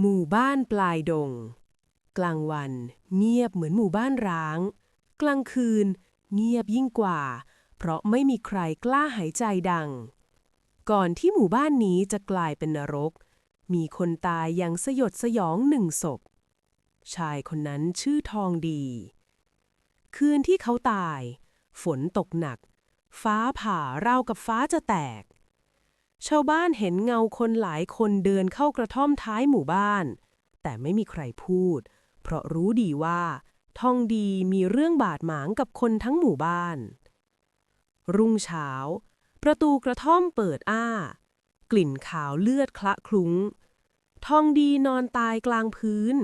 หมู่บ้านปลายดง กลางวัน เงียบเหมือนหมู่บ้านร้าง กลางคืน เงียบยิ่งกว่า เพราะไม่มีใครกล้าหายใจดัง ก่อนที่หมู่บ้านนี้จะกลายเป็นนรก มีคนตายอย่างสยดสยองหนึ่งศพ ชายคนนั้นชื่อทองดี คืนที่เขาตาย ฝนตกหนัก ฟ้าผ่าราวกับฟ้าจะแตก ชาวบ้านเห็นเงาคนหลายคนเดินเข้ากระท่อมท้ายหมู่บ้าน แต่ไม่มีใครพูด เพราะรู้ดีว่าทองดีมีเรื่องบาดหมางกับคนทั้งหมู่บ้าน รุ่งเช้า ประตูกระท่อมเปิดอ้า กลิ่นขาวเลือดคละคลุ้ง ทองดีนอนตายกลางพื้น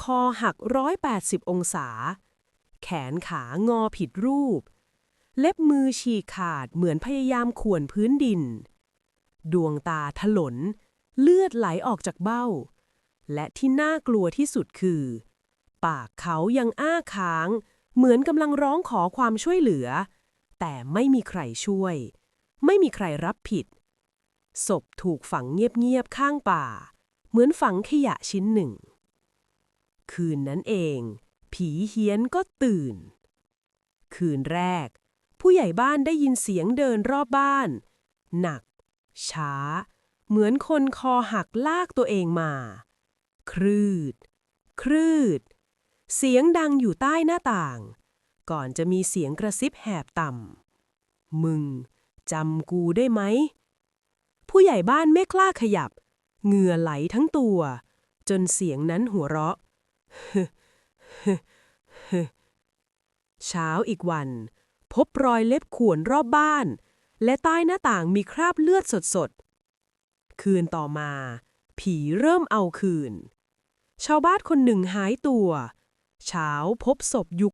คอหักร้อยแปดสิบองศา แขนขางอผิดรูป เล็บมือฉีกขาดเหมือนพยายามข่วนพื้นดิน ดวงตาถลน เลือดไหลออกจากเบ้า และที่น่ากลัวที่สุดคือ ปากเขายังอ้าค้าง เหมือนกำลังร้องขอความช่วยเหลือ แต่ไม่มีใครช่วย ไม่มีใครรับผิด ศพถูกฝังเงียบๆข้างป่า เหมือนฝังขยะชิ้นหนึ่ง คืนนั้นเอง ผีเฮี้ยนก็ตื่น คืนแรก ผู้ใหญ่บ้านได้ยินเสียงเดินรอบบ้าน หนัก ช้า เหมือนคนคอหักลากตัวเองมา ครืด ครืด เสียงดังอยู่ใต้หน้าต่าง ก่อนจะมีเสียงกระซิบแหบต่ำ มึงจำกูได้ไหม ผู้ใหญ่บ้านไม่กล้าขยับ เหงื่อไหลทั้งตัว จนเสียงนั้นหัวเราะเช้าอีกวัน พบรอยเล็บข่วนรอบบ้าน และใต้หน้าต่างมีคราบเลือดสดๆ คืนต่อมา ผีเริ่มเอาคืน ชาวบ้านคนหนึ่งหายตัว เช้าพบศพอยู่